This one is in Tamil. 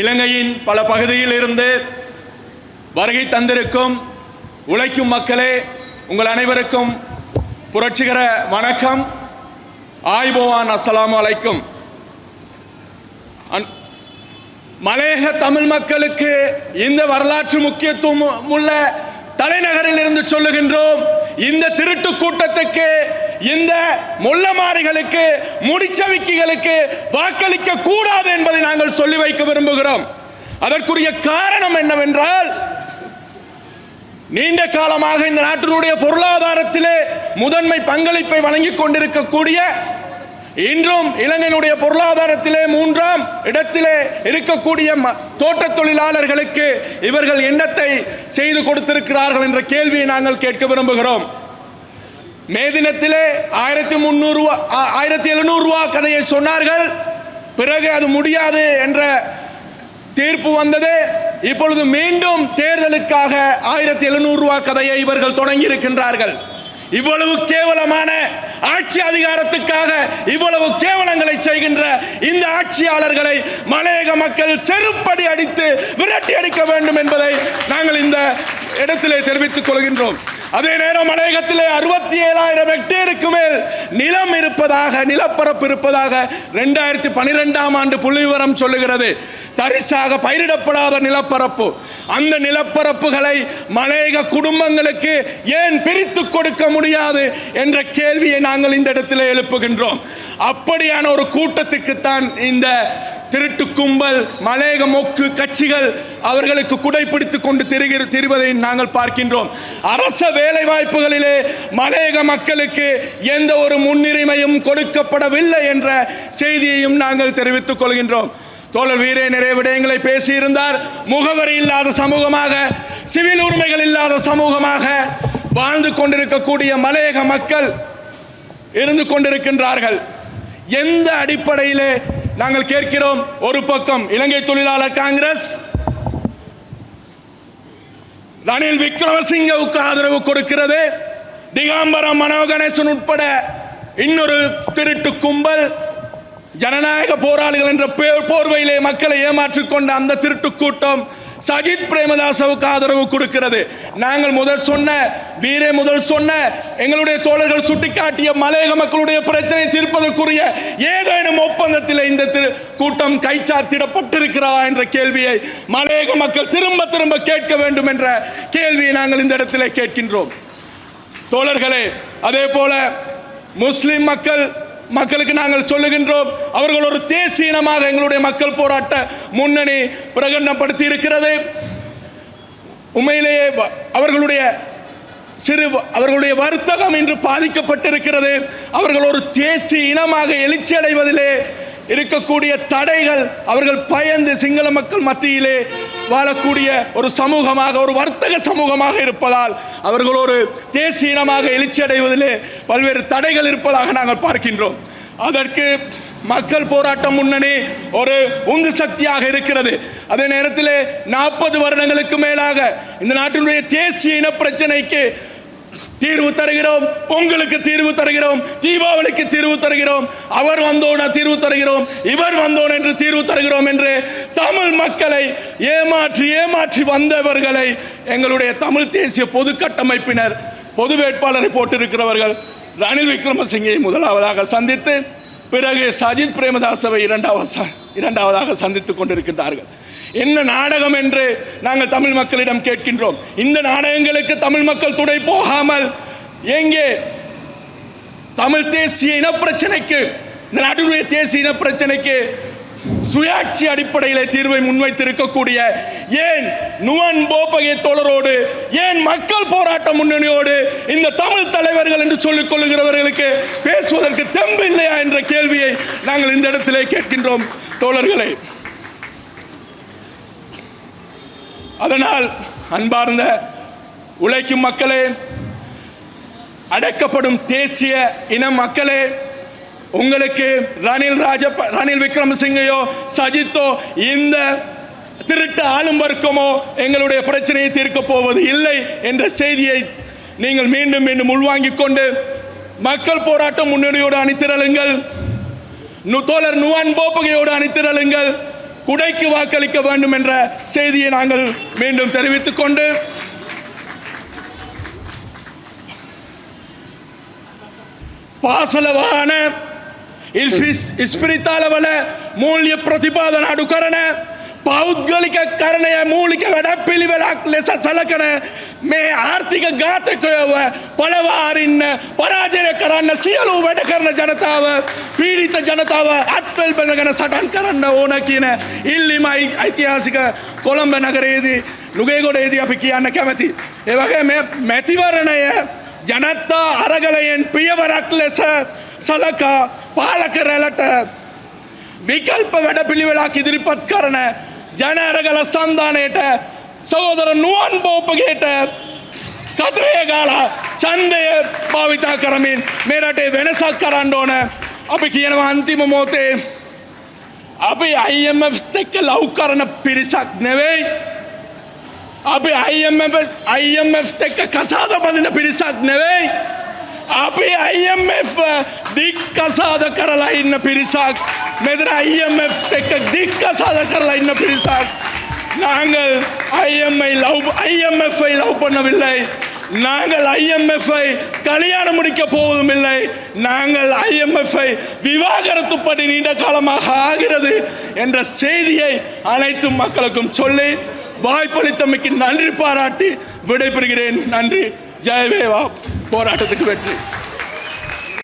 இலங்கையின் பல பகுதியில் இருந்து வருகை தந்திருக்கும் உழைக்கும் மக்களே உங்கள் அனைவருக்கும் புரட்சிகர வணக்கம். ஆய்போவான் அஸ்ஸலாமு அலைக்கும். மலையக தமிழ் மக்களுக்கு இந்த வரலாற்று முக்கியத்துவம் உள்ள தலைநகரில் இருந்து சொல்லுகின்றோம் இந்த திருட்டு கூட்டத்துக்கு இந்த முள்ளமாரிகளுக்கு முடிச்சவிக்கிகளுக்கு வாக்களிக்க கூடாது என்பதை நாங்கள் சொல்லி வைக்க விரும்புகிறோம். அதற்குரிய காரணம் என்னவென்றால் நீண்ட காலமாக இந்த நாட்டினுடைய பொருளாதாரத்திலே முதன்மை பங்களிப்பை வழங்கிக் கொண்டிருக்கக்கூடிய இன்றும் இலங்கையினுடைய பொருளாதாரத்திலே மூன்றாம் இடத்திலே இருக்கக்கூடிய தோட்ட தொழிலாளர்களுக்கு இவர்கள் எண்ணத்தை செய்து கொடுத்திருக்கிறார்கள் என்ற கேள்வியை நாங்கள் கேட்க விரும்புகிறோம். மே தினத்திலே ஆயிரத்தி முந்நூறு ஆயிரத்தி எழுநூறுவா கதையை சொன்னார்கள். பிறகு அது முடியாது என்ற தீர்ப்பு வந்தது. இப்பொழுது மீண்டும் தேர்தலுக்காக ஆயிரத்தி எழுநூறுவா கதையை இவர்கள் தொடங்கி இருக்கின்றார்கள் இவ்வளவு கேவலமான ஆட்சி அதிகாரத்துக்காக இவ்வளவு கேவலங்களை செய்கின்ற இந்த ஆட்சியாளர்களை மலையக மக்கள் செருப்படி அடித்து விரட்டி அடிக்க வேண்டும் என்பதை நாங்கள் இந்த இடத்திலே தெரிவித்துக் கொள்கின்றோம். அதே நேரம் அநேகத்திலே அறுபத்தி ஏழாயிரம் ஹெக்டேருக்கு மேல் நிலம் இருப்பதாக நிலப்பரப்பு இருப்பதாக ரெண்டாயிரத்தி பனிரெண்டாம் ஆண்டு புள்ளி விவரம் சொல்லுகிறது. தரிசாக பயிரிடப்படாத நிலப்பரப்பு. அந்த நிலப்பரப்புகளை மலையக குடும்பங்களுக்கு ஏன் பிரித்து கொடுக்க முடியாது என்ற கேள்வியை நாங்கள் இந்த இடத்தில் எழுப்புகின்றோம். அப்படியான ஒரு கூட்டத்துக்குத்தான் இந்த திருட்டு கும்பல் மலையக மொக்கு கட்சிகள் அவர்களுக்கு குடைப்பிடித்து கொண்டு திரிகிற திரிவதை நாங்கள் பார்க்கின்றோம். அரச வேலை வாய்ப்புகளிலே மலையக மக்களுக்கு எந்த ஒரு முன்னுரிமையும் கொடுக்கப்படவில்லை என்ற செய்தியையும் நாங்கள் தெரிவித்துக் கொள்கின்றோம். தோழர் வீரே நிறைய விடயங்களை பேசியிருந்தார். முகவரி இல்லாத சமூகமாக சிவில் உரிமைகள் இல்லாத சமூகமாக வாழ்ந்து கொண்டிருக்கக்கூடிய மலையக மக்கள் இருந்து கொண்டிருக்கின்றார்கள். எந்த அடிப்படையிலே நாங்கள் கேட்கிறோம் ஒரு பக்கம் இலங்கை தொழிலாளர் காங்கிரஸ் ரணில் விக்ரமசிங்கவுக்கு ஆதரவு கொடுக்கிறது. திகாம்பரம் மனோகணேசன் உட்பட இன்னொரு திருட்டு கும்பல் ஜனநாயக போராளிகள் என்ற போர்வையிலே மக்களை ஏமாற்றிக் கொண்ட அந்த திருட்டு கூட்டம் சஜித் பிரேமதாசவுக்கு ஆதரவு கொடுக்கிறது. நாங்கள் முதல் சொன்ன வீரே முதல் சொன்ன எங்களுடைய தோழர்கள் சுட்டிக்காட்டிய மலையக மக்களுடைய பிரச்சனை தீர்ப்பதற்குரிய ஏதேனும் ஒப்பந்தத்தில் இந்த திரு கூட்டம் கைச்சாத்திடப்பட்டிருக்கிறதா என்ற கேள்வியை மலையக மக்கள் திரும்ப திரும்ப கேட்க வேண்டும் என்ற கேள்வியை நாங்கள் இந்த இடத்திலே கேட்கின்றோம். தோழர்களே அதே போல முஸ்லிம் மக்கள் மக்களுக்கு நாங்கள் சொல்லுகின்றோம். அவர்கள் ஒரு தேசிய இனமாக எங்களுடைய மக்கள் போராட்ட முன்னணி பிரகடனப்படுத்தி இருக்கிறது. உண்மையிலேயே அவர்களுடைய சிறு அவர்களுடைய வர்த்தகம் இன்று பாதிக்கப்பட்டிருக்கிறது. அவர்கள் ஒரு தேசிய இனமாக எழுச்சி அடைவதிலே இருக்கக்கூடிய தடைகள் அவர்கள் பயந்து சிங்கள மக்கள் மத்தியிலே வாழக்கூடிய ஒரு சமூகமாக ஒரு வர்த்தக சமூகமாக இருப்பதால் அவர்கள் ஒரு தேசிய இனமாக எழுச்சி அடைவதிலே பல்வேறு தடைகள் இருப்பதாக நாங்கள் பார்க்கின்றோம். அதற்கு மக்கள் போராட்ட முன்னணி ஒரு உந்து சக்தியாக இருக்கிறது. அதே நேரத்தில் நாற்பது வருடங்களுக்கு மேலாக இந்த நாட்டினுடைய தேசிய இன பிரச்சனைக்கு தீர்வு தருகிறோம். பொங்கலுக்கு தீர்வு தருகிறோம். தீபாவளிக்கு தீர்வு தருகிறோம். அவர் வந்தோன தீர்வு தருகிறோம். இவர் வந்தோன் என்று தீர்வு தருகிறோம் என்று தமிழ் மக்களை ஏமாற்றி ஏமாற்றி வந்தவர்களை எங்களுடைய தமிழ் தேசிய பொது கட்டமைப்பினர் பொது வேட்பாளரை போட்டிருக்கிறவர்கள் ரணில் விக்ரமசிங்கை முதலாவதாக சந்தித்து பிறகு சஜித் பிரேமதாசவை இரண்டாவது இரண்டாவதாக சந்தித்துக் கொண்டிருக்கின்றார்கள். என்ன நாடகம் என்று நாங்கள் தமிழ் மக்களிடம் கேட்கின்றோம். இந்த நாடகங்களுக்கு தமிழ் மக்கள் துணை போகாமல் எங்கே? தமிழ் தேசிய இனப்பிரச்சனைக்கு இந்த நாட்டினுடைய தேசிய இனப்பிரச்சனைக்கு சுயாட்சி அடிப்படையில் தீர்வை முன்வைத்திருக்கக்கூடிய ஏன் நுவன் போபகை தோழரோடு ஏன் மக்கள் போராட்ட முன்னணியோடு இந்த தமிழ் தலைவர்கள் என்று சொல்லிக் கொள்ளுகிறவர்களுக்கு பேசுவதற்கு தெம்பு இல்லையா என்ற கேள்வியை நாங்கள் இந்த இடத்திலே கேட்கின்றோம். தோழர்களை அதனால் அன்பார்ந்த உழைக்கும் மக்களே அடக்கப்படும் தேசிய இன மக்களே உங்களுக்கு ரணில் ராஜ ரணில் விக்ரமசிங்கையோ சஜித்தோ இந்த திருட்டு ஆளும் வர்க்கமோ எங்களுடைய பிரச்சனையை தீர்க்கப் போவது இல்லை என்ற செய்தியை நீங்கள் மீண்டும் மீண்டும் உள்வாங்கிக் கொண்டு மக்கள் போராட்டம் முன்னணியோடு அணித்திரளுங்கள் நு- தோழர் நுவான் போப்பகையோடு அணித்திரளுங்கள் குடைக்கு வாக்களிக்க வேண்டும் என்ற செய்தியை நாங்கள் மீண்டும் தெரிவித்துக் கொண்டு පාසලවාන ඉස්පිරිතාලවල මූල්‍ය ප්‍රතිපාදන අඩු කරන පෞද්ගලික කරණය මූලික වැඩ පිළිවෙලක් ලෙස සලකන මේ ආර්ථික ඝාතකයව පොළවාරින්න පරාජය කරන්න සියලු වැඩ කරන ජනතාව පීඩිත ජනතාව අත්පෙල් බැඳගෙන සටන් කරන්න ඕන කියන ඉල්ලිමයි ඓතිහාසික කොළඹ නගරයේදී නුගේගොඩේදී අපි කියන්න කැමති. ඒවගේ මේ මැතිවරණය ජනත්තා අරගලයෙන් පියවරක් ලෙස සලකා පාලක රැලට විකල්ප වැඩ පිළිවෙලාක් ඉදිරිපත් කරන ජන අරගල සන්ධානයට සහෝදර නුවන් බෝපගේට කතරය ගාලා ඡන්දය භාවිතා කරමින් මේ රටේ වෙනසක් කරන්න ඕන අපි කියනවා අන්තිම මොහොතේ අපි IMF එක්ක ලව් කරන පිරිසක් නෙවෙයි අපි IMF IMF එක්ක කසාද බඳින පිරිසක් නෙවෙයි. අපි IMF දික් කසාද කරලා ඉන්න පිරිසක්. මෙතන IMF එක්ක දික් කසාද කරලා ඉන්න පිරිසක්. நாங்கள் IMI லவ் IMF-ஐ லவ் பண்ணவில்லை நாங்கள் IMF-ஐ கல்யாணம் முடிக்க போவதும் இல்லை நாங்கள் IMF-ஐ விவாகரத்துப்படி நீண்ட காலமாக ஆகிறது என்ற செய்தியை அனைத்து மக்களுக்கும் சொல்லி வாய்ப்பளித்தமைக்கு நன்றி பாராட்டி விடைபெறுகிறேன் நன்றி ಜಯ ಭೇವ ಹೋರಾಟಕ್ಕೆ ಬೆಟ್ರಿ